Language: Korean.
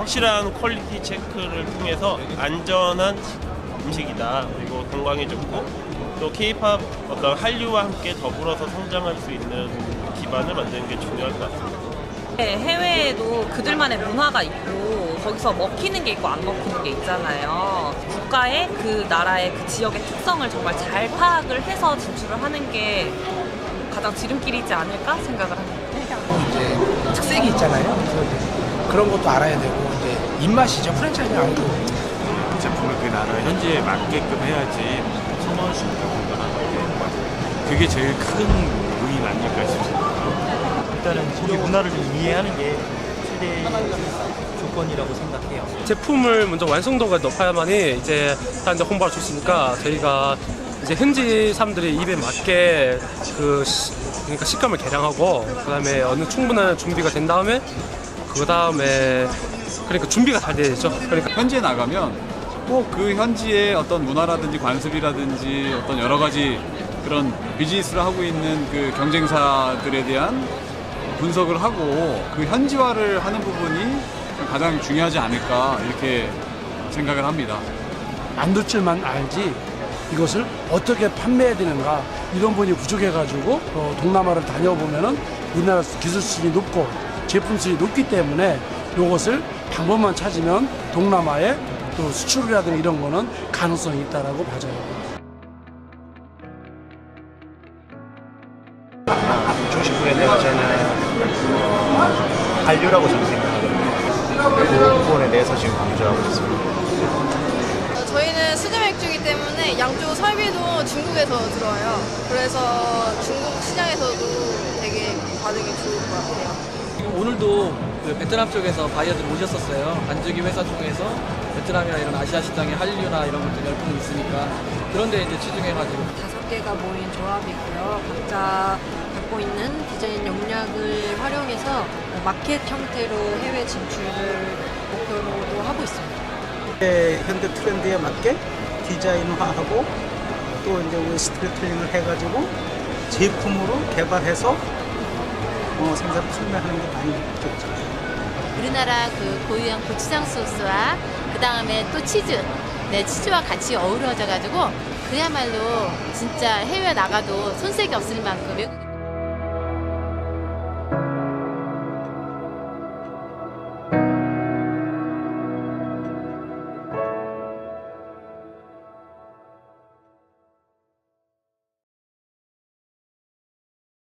어, 확실한 퀄리티 체크를 통해서 안전한 음식이다. 그리고 건강에 좋고 또 K-팝 어떤 한류와 함께 더불어서 성장할 수 있는 기반을 만드는 게 중요할 것 같습니다. 네, 해외에도 그들만의 문화가 있고 거기서 먹히는 게 있고 안 먹히는 게 있잖아요. 국가의 그 나라의 그 지역의 특성을 정말 잘 파악을 해서 진출을 하는 게 가장 지름길이지 않을까 생각을 합니다. 이제 특색이 있잖아요. 그런 것도 알아야 되고 이제 입맛이죠. 프랜차이즈 아니고 제품을 그 나라 현지에 맞게끔 해야지 선호할 수 있는 공간하는 게 그게 제일 큰 의미 아닐까 싶습니다. 일단은 소비 문화를 좀 이해하는 게 최대 조건이라고 생각해요. 제품을 먼저 완성도가 높아야만이 이제 다른 데 홍보할 수 있으니까 저희가 이제 현지 사람들이 입에 맞게 그 시- 그러니까 식감을 개량하고 그다음에 어느 충분한 준비가 된 다음에 그 다음에 그러니까 준비가 잘 돼야죠. 그러니까 현지에 나가면 꼭 그 현지의 어떤 문화라든지 관습이라든지 어떤 여러 가지 그런 비즈니스를 하고 있는 그 경쟁사들에 대한 분석을 하고 그 현지화를 하는 부분이 가장 중요하지 않을까 이렇게 생각을 합니다. 만들 줄만 알지 이것을 어떻게 판매해야 되는가 이런 부분이 부족해가지고 어, 동남아를 다녀보면은 우리나라 기술 수준이 높고 제품 수준이 높기 때문에 이것을 방법만 찾으면 동남아에 또 수출이라든가 이런 거는 가능성이 있다라고 봐져요. 중식부에 대해서 저는 어, 한류라고 저는 생각하거든요. 그 부분에 대해서 지금 강조하고 있습니다. 어, 저희는 수제 맥주이기 때문에 양주 설비도 중국에서 들어와요. 그래서 중국 시장에서도 되게 반응이 좋을 것 같아요. 오늘도 그 베트남 쪽에서 바이어들 오셨었어요. 반죽이 회사 통해서 베트남이나 이런 아시아 시장에 한류나 이런 것들 열풍이 있으니까 그런데 이제 치중해가지고 다섯 개가 모인 조합이고요. 각자 갖고 있는 디자인 역량을 활용해서 마켓 형태로 해외 진출을 목표로도 하고 있습니다. 현대 트렌드에 맞게 디자인화하고 또 이제 우리 스토리텔링을 해가지고 제품으로 개발해서 어, 생산 판매하는 게 많이 좋죠. 우리나라 그 고유한 고추장 소스와 그 다음에 또 치즈, 네 치즈와 같이 어우러져 가지고 그야말로 진짜 해외 나가도 손색이 없을 만큼 외국